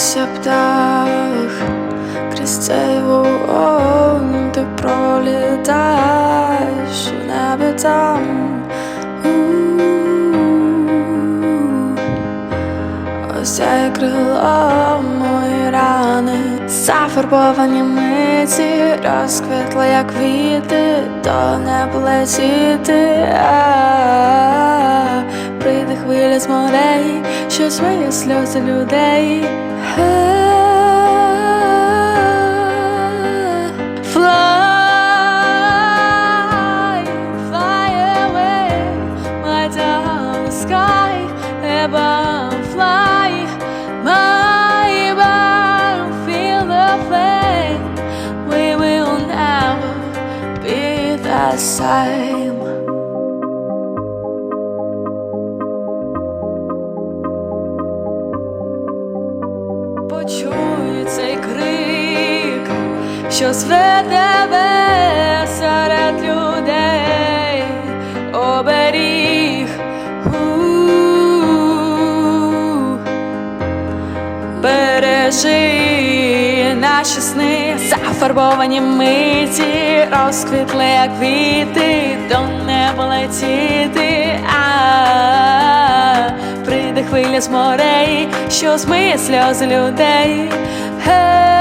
Піднялися птах, крізь цей вогонь ти пролітаєш в небі там. Осяє крило мої рани, зафарбовані миті, розквітли, як квіти, то не полетіти. Прийде хвиля з морей, що змиє сльози людей. Above fly, my bound, feel the flame. We will never be the same. Почуй цей крик, що зве тебе Бережи наші сни, зафарбовані миті, розквітли, як квіти, до неба летіти. А прийде хвиля з морей, що змиє сльози людей. Е,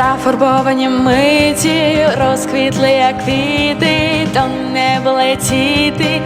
Зафарбовані миті, розквітли, як квіти, до неба летіти,